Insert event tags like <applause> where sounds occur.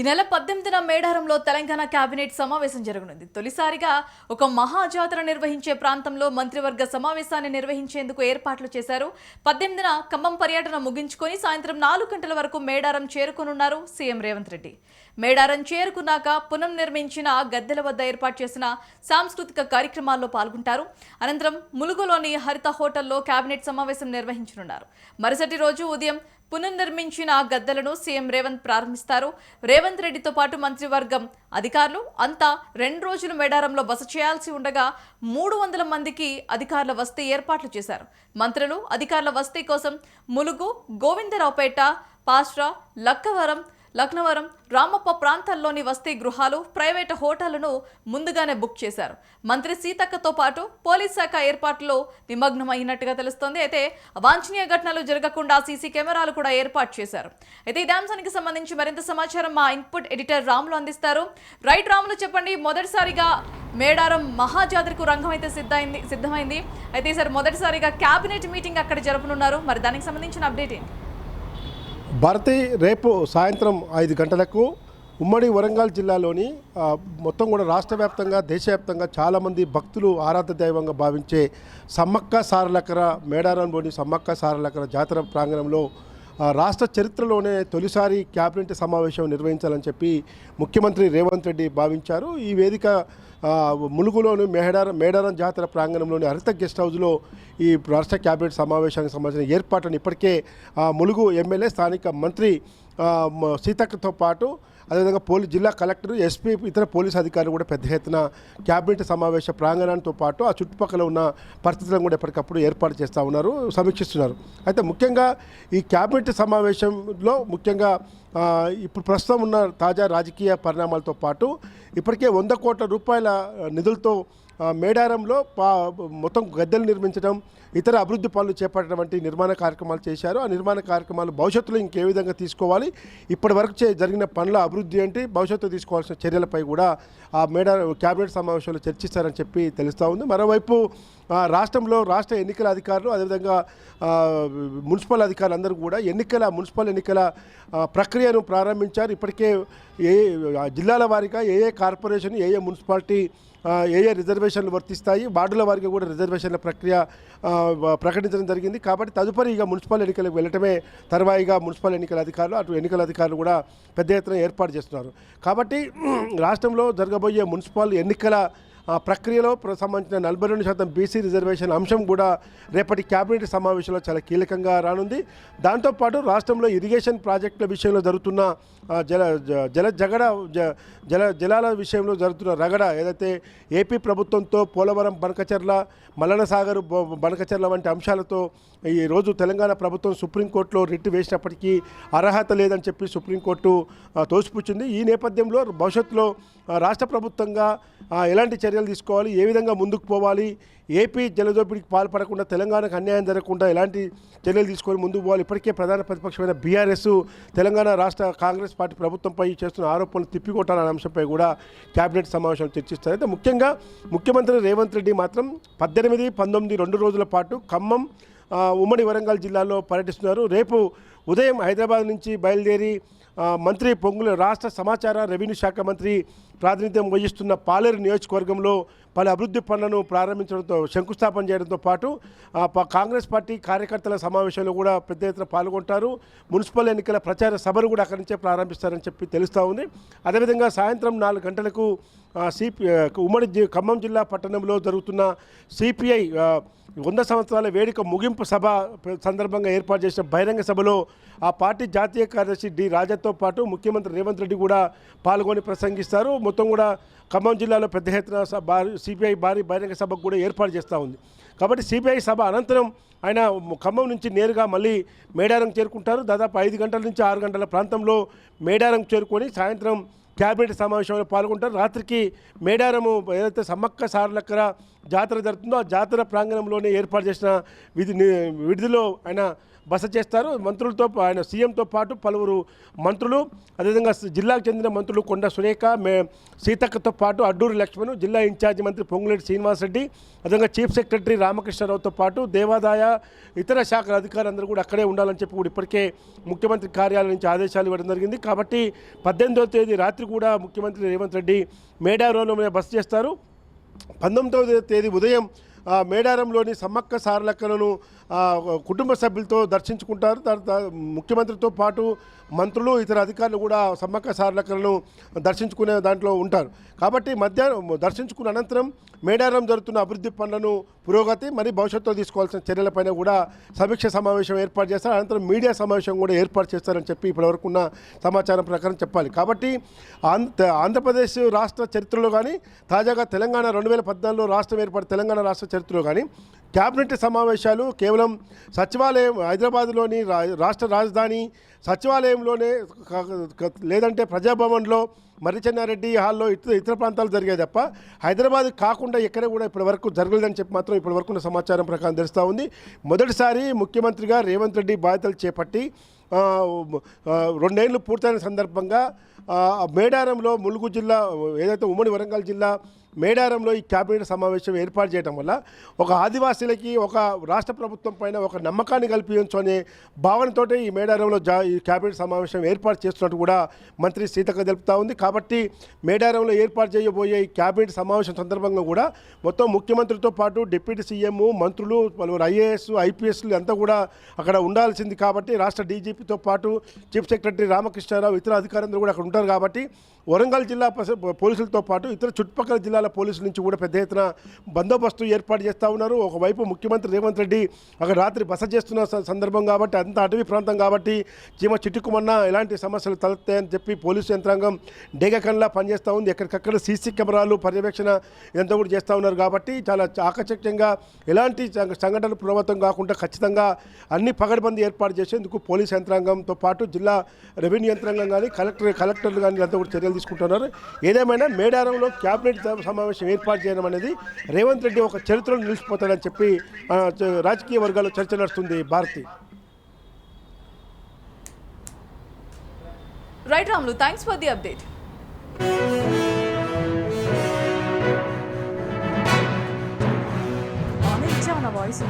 ఈ నెల పద్దెనిమిదిన మేడారంలో తెలంగాణ కేబినెట్ సమావేశం జరగనుంది. తొలిసారిగా ఒక మహాజాతర నిర్వహించే ప్రాంతంలో మంత్రివర్గ సమావేశాన్ని నిర్వహించేందుకు ఏర్పాట్లు చేశారు. పద్దెనిమిదిన ఖమ్మం పర్యటన ముగించుకొని సాయంత్రం నాలుగు గంటల వరకు మేడారం చేరుకోనున్నారు సీఎం రేవంత్ రెడ్డి. మేడారం చేరుకున్నాక పునర్నిర్మించిన గద్దెల వద్ద ఏర్పాటు చేసిన సాంస్కృతిక కార్యక్రమాల్లో పాల్గొంటారు. అనంతరం ములుగులోని హరిత హోటల్లో కేబినెట్ సమావేశం నిర్వహించనున్నారు. మరుసటి రోజు ఉదయం పునర్నిర్మించిన గద్దెలను సీఎం రేవంత్ ప్రారంభిస్తారు. రేవంత్ రెడ్డితో పాటు మంత్రివర్గం అధికారులు అంతా రెండు రోజులు మేడారంలో బస చేయాల్సి ఉండగా మూడు వందల మందికి అధికారుల వస్తే ఏర్పాట్లు చేశారు. మంత్రులు అధికారుల వసతి కోసం ములుగు గోవిందరావుపేట పాస్ట్రా లక్కవరం లక్నవరం రామప్ప ప్రాంతాల్లోని వస్తీ గృహాలు ప్రైవేటు హోటళ్ళను ముందుగానే బుక్ చేశారు. మంత్రి సీతక్కతో పాటు పోలీస్ శాఖ ఏర్పాట్లో నిమగ్నమైనట్టుగా తెలుస్తోంది. అయితే అవాంఛనీయ ఘటనలు జరగకుండా సీసీ కెమెరాలు కూడా ఏర్పాటు చేశారు. అయితే ఈ అంశానికి సంబంధించి మరింత సమాచారం మా ఇన్పుట్ ఎడిటర్ రాములు అందిస్తారు. రైట్ రాములు చెప్పండి మొదటిసారిగా మేడారం మహాజాతరకు రంగం అయితే సిద్ధమైంది సిద్ధమైంది. అయితే ఈసారి మొదటిసారిగా క్యాబినెట్ మీటింగ్ అక్కడ జరపనున్నారు. మరి దానికి సంబంధించిన అప్డేట్ ఏంటి? భారతి రేపు సాయంత్రం ఐదు గంటలకు ఉమ్మడి వరంగల్ జిల్లాలోని మొత్తం కూడా రాష్ట్ర వ్యాప్తంగా దేశవ్యాప్తంగా చాలామంది భక్తులు ఆరాధ దైవంగా భావించే సమ్మక్క సారలకర మేడారంలోని సమ్మక్క సారలకర జాతర ప్రాంగణంలో రాష్ట్ర చరిత్రలోనే తొలిసారి క్యాబినెట్ సమావేశం నిర్వహించాలని చెప్పి ముఖ్యమంత్రి రేవంత్ రెడ్డి భావించారు. ఈ వేదిక ములుగులోని మేడారం మేడారం జాతర ప్రాంగణంలోని హరిత గెస్ట్ హౌస్లో ఈ రాష్ట్ర క్యాబినెట్ సమావేశానికి సంబంధించిన ఏర్పాట్లను ఇప్పటికే ములుగు ఎమ్మెల్యే స్థానిక మంత్రి సీతక్కతో పాటు అదేవిధంగా పోలీస్ జిల్లా కలెక్టర్ ఎస్పీ ఇతర పోలీస్ అధికారులు కూడా పెద్ద ఎత్తున క్యాబినెట్ సమావేశ ప్రాంగణంతో పాటు ఆ చుట్టుపక్కల ఉన్న పరిస్థితులను కూడా ఎప్పటికప్పుడు ఏర్పాటు చేస్తూ ఉన్నారు సమీక్షిస్తున్నారు. అయితే ముఖ్యంగా ఈ క్యాబినెట్ సమావేశంలో ముఖ్యంగా ఇప్పుడు ప్రస్తుతం ఉన్న తాజా రాజకీయ పరిణామాలతో పాటు ఇప్పటికే వంద కోట్ల రూపాయల నిధులతో మేడారంలో పా మొత్తం గద్దెలు నిర్మించడం ఇతర అభివృద్ధి పనులు చేపట్టడం వంటి నిర్మాణ కార్యక్రమాలు చేశారు. ఆ నిర్మాణ కార్యక్రమాలు భవిష్యత్తులో ఇంకే విధంగా తీసుకోవాలి. ఇప్పటి వరకు చే జరిగిన పనుల అభివృద్ధి ఏంటి భవిష్యత్తులో తీసుకోవాల్సిన చర్యలపై కూడా ఆ మేడారం క్యాబినెట్ సమావేశంలో చర్చిస్తారని చెప్పి తెలుస్తూ ఉంది. మరోవైపు ఆ, రాష్ట్రంలో రాష్ట్ర ఎన్నికల అధికారులు అదేవిధంగా మున్సిపల్ అధికారులు అందరూ కూడా ఎన్నికల మున్సిపల్ ఎన్నికల ప్రక్రియను ప్రారంభించారు. ఇప్పటికే ఏ జిల్లాల వారీగా ఏ ఏ కార్పొరేషన్ ఏ ఏ మున్సిపాలిటీ ఏ ఏ రిజర్వేషన్లు వర్తిస్తాయి వార్డుల వారికి కూడా రిజర్వేషన్ల ప్రక్రియ ప్రకటించడం జరిగింది. కాబట్టి తదుపరి ఇక మున్సిపల్ ఎన్నికలకు వెళ్ళటమే తర్వాయిగా మున్సిపల్ ఎన్నికల అధికారులు అటు ఎన్నికల అధికారులు కూడా పెద్ద ఎత్తున ఏర్పాటు చేస్తున్నారు. కాబట్టి <clears throat> రాష్ట్రంలో జరగబోయే మున్సిపల్ ఎన్నికల ఆ ప్రక్రియలో ప్ర- సంబంధించిన నలభై రెండు శాతం బీసీ రిజర్వేషన్ అంశం కూడా రేపటి కేబినెట్ సమావేశంలో చాలా కీలకంగా రానుంది. దాంతోపాటు రాష్ట్రంలో ఇరిగేషన్ ప్రాజెక్టుల విషయంలో జరుగుతున్న జల జ- జల జగడ జ- జల జలాల విషయంలో జరుగుతున్న రగడ ఏదైతే ఏపీ ప్రభుత్వంతో పోలవరం బనకచర్ల మల్లనసాగర్ బనకచర్ల వంటి అంశాలతో ఈ రోజు తెలంగాణ ప్రభుత్వం సుప్రీంకోర్టులో రిట్ వేసినప్పటికీ అర్హత లేదని చెప్పి సుప్రీంకోర్టు తోసిపుచ్చింది. ఈ నేపథ్యంలో భవిష్యత్తులో రాష్ట్ర ప్రభుత్వంగా ఎలాంటి చర్యలు తీసుకోవాలి ఏ విధంగా ముందుకు పోవాలి ఏపీ జలదోపిడికి పాల్పడకుండా తెలంగాణకు అన్యాయం జరగకుండా ఎలాంటి చర్యలు తీసుకొని ముందుకు పోవాలి. ఇప్పటికే ప్రధాన ప్రతిపక్షమైన బీఆర్ఎస్ తెలంగాణ రాష్ట్ర కాంగ్రెస్ పార్టీ ప్రభుత్వంపై చేస్తున్న ఆరోపణలు తిప్పికొట్టాలనే అంశంపై కూడా కేబినెట్ సమావేశం చర్చిస్తారు. అయితే ముఖ్యంగా ముఖ్యమంత్రి రేవంత్ రెడ్డి మాత్రం పద్దెనిమిది పంతొమ్మిది రెండు రోజుల పాటు ఖమ్మం ఉమ్మడి వరంగల్ జిల్లాలో పర్యటిస్తున్నారు. రేపు ఉదయం హైదరాబాద్ నుంచి బయలుదేరి మంత్రి పొంగుల రాష్ట్ర సమాచార రెవెన్యూ శాఖ మంత్రి ప్రాతినిధ్యం వహిస్తున్న పాలేరు నియోజకవర్గంలో పలు అభివృద్ధి పనులను ప్రారంభించడంతో శంకుస్థాపన చేయడంతో పాటు కాంగ్రెస్ పార్టీ కార్యకర్తల సమావేశంలో కూడా పెద్ద ఎత్తున పాల్గొంటారు. మున్సిపల్ ఎన్నికల ప్రచార సభను కూడా అక్కడి నుంచే ప్రారంభిస్తారని చెప్పి తెలుస్తూ ఉంది. అదేవిధంగా సాయంత్రం నాలుగు గంటలకు సిపి ఉమ్మడి ఖమ్మం జిల్లా పట్టణంలో జరుగుతున్న సిపిఐ వంద సంవత్సరాల వేడుక ముగింపు సభ సందర్భంగా ఏర్పాటు చేసిన బహిరంగ సభలో ఆ పార్టీ జాతీయ కార్యదర్శి డి రాజాతో పాటు ముఖ్యమంత్రి రేవంత్ రెడ్డి కూడా పాల్గొని ప్రసంగిస్తారు. మొత్తం కూడా ఖమ్మం జిల్లాలో పెద్ద ఎత్తున భారీ సిపిఐ భారీ బహిరంగ సభకు కూడా ఏర్పాటు చేస్తూ ఉంది. కాబట్టి సిపిఐ సభ అనంతరం ఆయన ఖమ్మం నుంచి నేరుగా మళ్ళీ మేడారం చేరుకుంటారు. దాదాపు ఐదు గంటల నుంచి ఆరు గంటల ప్రాంతంలో మేడారం చేరుకొని సాయంత్రం క్యాబినెట్ సమావేశంలో పాల్గొంటారు. రాత్రికి మేడారము ఏదైతే సమ్మక్క సార్లక్కర జాతర జరుగుతుందో ఆ జాతర ప్రాంగణంలోనే ఏర్పాటు చేసిన విధి విడిదిలో ఆయన బస చేస్తారు. మంత్రులతో ఆయన సీఎంతో పాటు పలువురు మంత్రులు అదేవిధంగా జిల్లాకు చెందిన మంత్రులు కొండ సురేఖ మే సీతక్కతో పాటు అడ్డూరి లక్ష్మణ్ జిల్లా ఇన్ఛార్జి మంత్రి పొంగులేటి శ్రీనివాసరెడ్డి అదేవిధంగా చీఫ్ సెక్రటరీ రామకృష్ణారావుతో పాటు దేవాదాయ ఇతర శాఖల అధికారులందరూ కూడా అక్కడే ఉండాలని చెప్పి కూడా ఇప్పటికే ముఖ్యమంత్రి కార్యాలయం నుంచి ఆదేశాలు ఇవ్వడం జరిగింది. కాబట్టి పద్దెనిమిదవ తేదీ రాత్రి కూడా ముఖ్యమంత్రి రేవంత్ రెడ్డి మేడారంలో బస చేస్తారు. పంతొమ్మిదవ తేదీ ఉదయం మేడారంలోని సమ్మక్క సారలక్కలను కుటుంబ సభ్యులతో దర్శించుకుంటారు. ముఖ్యమంత్రితో పాటు మంత్రులు ఇతర అధికారులు కూడా సమ్మక్క సారలక్కలను దర్శించుకునే దాంట్లో ఉంటారు. కాబట్టి మధ్యాహ్నం దర్శించుకున్న అనంతరం మేడారం జరుగుతున్న అభివృద్ధి పనులను పురోగతి మరి భవిష్యత్తులో తీసుకోవాల్సిన చర్యలపైన కూడా సమీక్ష సమావేశం ఏర్పాటు చేస్తారు. అనంతరం మీడియా సమావేశం కూడా ఏర్పాటు చేస్తారని చెప్పి ఇప్పటివరకు ఉన్న సమాచారం ప్రకారం చెప్పాలి. కాబట్టి ఆంధ్రప్రదేశ్ రాష్ట్ర చరిత్రలో కానీ తాజాగా తెలంగాణ రెండు వేల పద్నాలుగులో రాష్ట్రం ఏర్పడి తెలంగాణ రాష్ట్ర చరిత్రలో కానీ క్యాబినెట్ సమావేశాలు కేవలం సచివాలయం హైదరాబాద్లోని రా- రాష్ట్ర రాజధాని సచివాలయంలోనే లేదంటే ప్రజాభవన్లో మర్రిచెన్నారెడ్డి హాల్లో ఇతర ఇతర ప్రాంతాలు జరిగాయి తప్ప హైదరాబాద్ కాకుండా ఎక్కడ కూడా ఇప్పటి వరకు జరగలేదని చెప్పి మాత్రం ఇప్పటి వరకు ఉన్న సమాచారం ప్రకారం తెలుస్తూ ఉంది. మొదటిసారి ముఖ్యమంత్రిగా రేవంత్ రెడ్డి బాధ్యతలు చేపట్టి రెండేళ్ళు పూర్తయిన సందర్భంగా మేడారంలో ములుగు జిల్లా ఏదైతే ఉమ్మడి వరంగల్ జిల్లా మేడారంలో ఈ క్యాబినెట్ సమావేశం ఏర్పాటు చేయడం వల్ల ఒక ఆదివాసీలకి ఒక రాష్ట్ర ప్రభుత్వం పైన ఒక నమ్మకాన్ని కల్పించు అనే భావనతోటే ఈ మేడారంలో జా ఈ క్యాబినెట్ సమావేశం ఏర్పాటు చేస్తున్నట్టు కూడా మంత్రి సీతక్క తెలుపుతా ఉంది. కాబట్టి మేడారంలో ఏర్పాటు చేయబోయే ఈ క్యాబినెట్ సమావేశం సందర్భంగా కూడా మొత్తం ముఖ్యమంత్రితో పాటు డిప్యూటీ సీఎం మంత్రులు పలువురు ఐఏఎస్ ఐపీఎస్లు అంతా కూడా అక్కడ ఉండాల్సింది. కాబట్టి రాష్ట్ర డీజీపీతో పాటు చీఫ్ సెక్రటరీ రామకృష్ణారావు ఇతర అధికారులు కూడా అక్కడ ఉంటారు. కాబట్టి వరంగల్ జిల్లా పోలీసులతో పాటు ఇతర చుట్టుపక్కల జిల్లా జిల్లాల పోలీసుల నుంచి కూడా పెద్ద ఎత్తున బందోబస్తు ఏర్పాటు చేస్తూ ఉన్నారు. ఒకవైపు ముఖ్యమంత్రి రేవంత్ రెడ్డి అక్కడ రాత్రి బస చేస్తున్న సందర్భం కాబట్టి అంత అటవీ ప్రాంతం కాబట్టి చీమ చిట్టుకుమన్నా ఎలాంటి సమస్యలు తలెత్తాయని చెప్పి పోలీసు యంత్రాంగం డేగకన్లా పనిచేస్తూ ఉంది. ఎక్కడికక్కడ సీసీ కెమెరాలు పర్యవేక్షణ ఇదంతా కూడా చేస్తూ ఉన్నారు కాబట్టి చాలా ఆకచక్యంగా ఎలాంటి సంఘ- సంఘటనలు పునరావృతం కాకుండా ఖచ్చితంగా అన్ని పగడబందీ ఏర్పాటు చేసేందుకు పోలీస్ యంత్రాంగంతో పాటు జిల్లా రెవెన్యూ యంత్రాంగం కానీ కలెక్టర్ కలెక్టర్లు కానీ అంతా కూడా చర్యలు తీసుకుంటున్నారు. ఏదేమైనా మేడారంలో క్యాబినెట్ సమావేశం ఏర్పాటు చేయడం అనేది రేవంత్ రెడ్డి ఒక చరిత్రలో నిలిచిపోతాడని చెప్పి రాజకీయ వర్గాల్లో చర్చ నడుస్తుంది Bharati. Right Ramulu thanks for the update voice